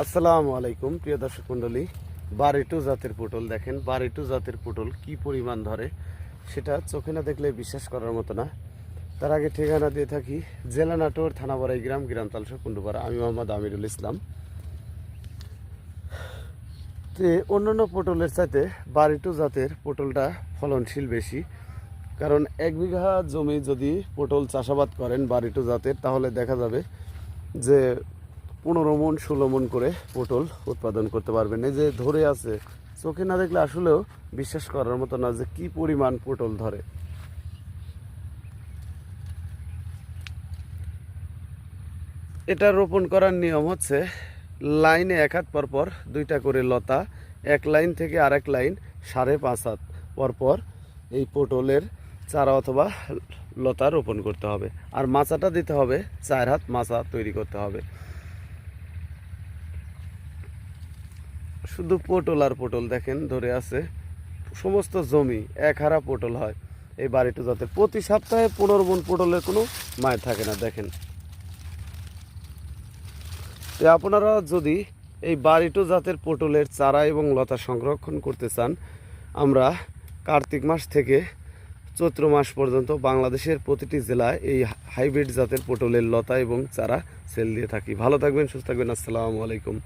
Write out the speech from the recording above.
আসসালামু আলাইকুম, প্রিয় দর্শক মণ্ডলী। বারেটু জাতের পটল দেখেন। বারেটু জাতের পটল কি পরিমাণ ধরে সেটা চোখে না দেখলে বিশ্বাস করার মতো না। তার আগে ঠিকানা দিয়ে থাকি, জেলা নাটোর, থানা বড়াই গ্রাম গ্রাম তালসা কুণ্ডুপাড়া। আমি মোহাম্মদ আমিরুল ইসলাম। তে অন্যান্য পটলের চাইতে বারেটু জাতের পটলটা ফলনশীল বেশি। কারণ এক বিঘা জমি যদি পটল চাষাবাদ করেন বারেটু জাতের, তাহলে দেখা যাবে যে পনেরো মন, ষোলো মন করে পটল উৎপাদন করতে পারবেন। এই যে ধরে আছে, চোখে না দেখলে আসলেও বিশ্বাস করার মতো না যে কি পরিমাণ পটল ধরে। এটা রোপণ করার নিয়ম হচ্ছে, লাইনে এক হাত পর পর দুইটা করে লতা, এক লাইন থেকে আরেক লাইন সাড়ে পাঁচ হাত পর পর এই পটলের চারা অথবা লতা রোপণ করতে হবে। আর মাচাটা দিতে হবে, চার হাত মাচা তৈরি করতে হবে। শুধু পটল আর পটল দেখেন, ধরে আছে। সমস্ত জমি এক হারা পটল হয়। এই বাড়িটা যাতে প্রতি সপ্তাহে পনেরো মন পটলের কোনো মায় থাকে না, দেখেন। তো আপনারা যদি এই বাড়িটো জাতের পটলের চারা এবং লতা সংরক্ষণ করতে চান, আমরা কার্তিক মাস থেকে চৈত্র মাস পর্যন্ত বাংলাদেশের প্রতিটি জেলায় এই হাইব্রিড জাতের পটলের লতা এবং চারা সেল দিয়ে থাকি। ভালো থাকবেন, সুস্থ থাকবেন। আসসালামু আলাইকুম।